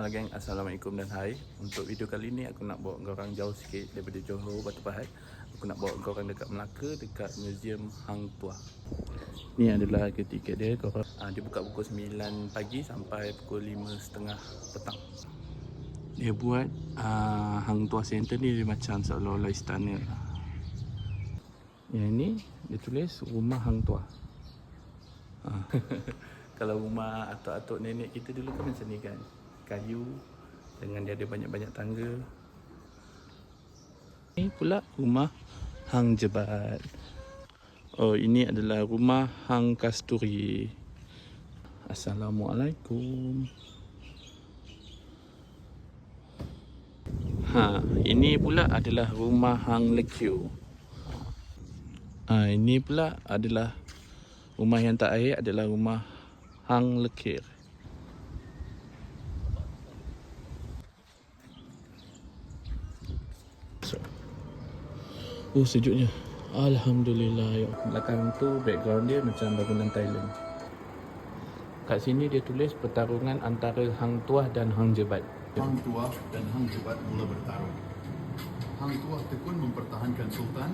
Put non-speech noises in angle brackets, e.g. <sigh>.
Halo geng, Assalamualaikum dan hai. Untuk video kali ni aku nak bawa korang jauh sikit daripada Johor, Batu Pahat. Aku nak bawa korang dekat Melaka, dekat Museum Hang Tuah. Ni adalah harga tiket dia. Korang, ah, Dia buka pukul 9 pagi sampai pukul 5.30 petang. Dia buat ah, Hang Tuah Center ni dia macam seolah-olah istana Yang ni dia tulis rumah Hang Tuah. Ah. <laughs> Kalau rumah atuk-atuk nenek kita dulu kan macam ni kan Kayu Dengan dia ada banyak-banyak tangga Ini pula rumah Hang Jebat Oh ini adalah rumah Hang Kasturi Assalamualaikum Ha, ini pula adalah rumah Hang Lekyu. Ha, ini pula adalah rumah yang tak air adalah rumah Hang Lekir. Oh sejuknya. Alhamdulillah. Ya. Belakang tu background dia macam bangunan Thailand. Kat sini dia tulis pertarungan antara Hang Tuah dan Hang Jebat. Hang Tuah dan Hang Jebat mula bertarung. Hang Tuah tekun mempertahankan Sultan